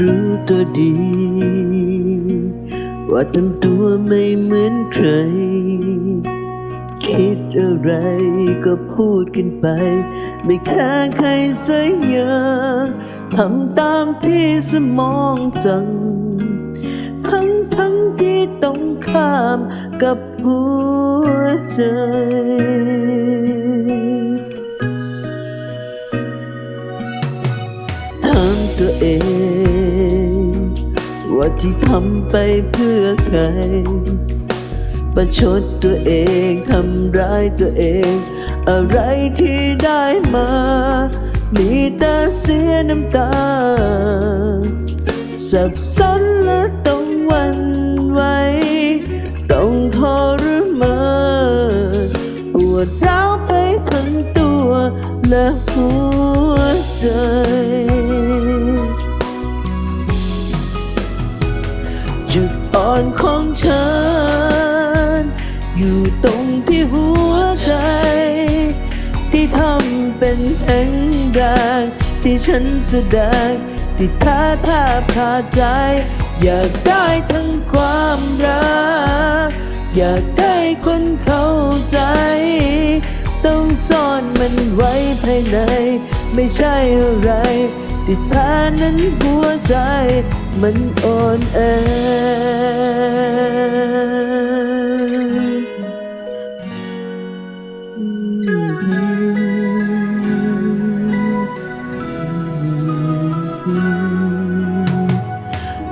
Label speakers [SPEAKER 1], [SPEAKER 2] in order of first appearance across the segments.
[SPEAKER 1] รู้ตัวดี ว่าทำตัวไม่เหมือนใคร คิดอะไรก็พูดกันไป ไม่แค่ใครสักอย่างทำตามที่สมองสั่ง ทั้งทั้งที่ต้องข้ามกับหัวใจถามตัวเอง ว่าที่ทำไปเพื่อใคร ประชดตัวเองทำร้ายตัวเอง อะไรที่ได้มา มีแต่เสียน้ำตา สับสนและต้องวันไหวต้องทรมานปวดร้าวไปทั้งตัวและหัวใจ จุดอ่อนของฉัน อยู่ตรงที่หัวใจ ที่ทำเป็นแห่งแรงที่ฉันแสดงที่ท้าทาบคาใจ อยากได้ทั้งความรัก อยากได้คนเข้าใจ ต้องซ่อนมันไว้ภายใน ไม่ใช่อะไรที่แท้นั้นหัวใจ มันอ่อนแอ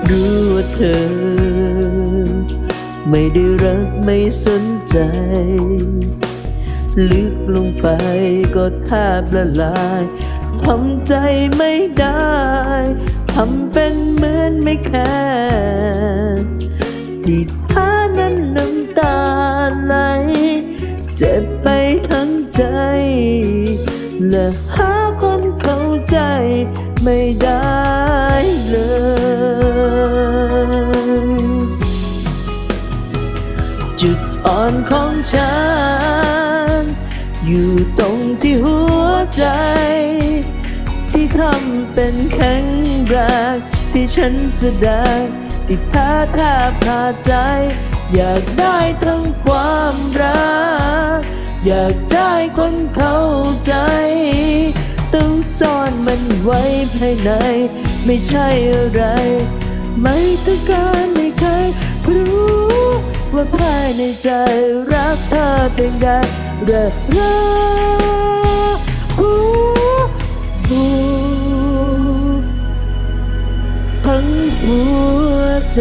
[SPEAKER 1] รู้ว่าเธอ ไม่ได้รักไม่สนใจ ลึกลงไปก็แทบละลายทำใจไม่ได้ ทำเป็นเหมือนไม่แคร์ที่ท้านั้นน้ำตาไหลเจ็บไปทั้งใจ และหาคนเข้าใจไม่ได้เลยจุดอ่อนของฉัน อยู่ตรงที่หัวใจ ทำเป็นแข็งแรงที่ฉันแสดงที่ท้าทาบคาใจ อยากได้ทั้งความรัก อยากได้คนเข้าใจ ต้องซ่อนมันไว้ภายใน ไม่ใช่อะไร ไม่ต้องการให้ใครรู้ว่าภายในใจรักเธอเพียงใดเรื่อ หัวใจ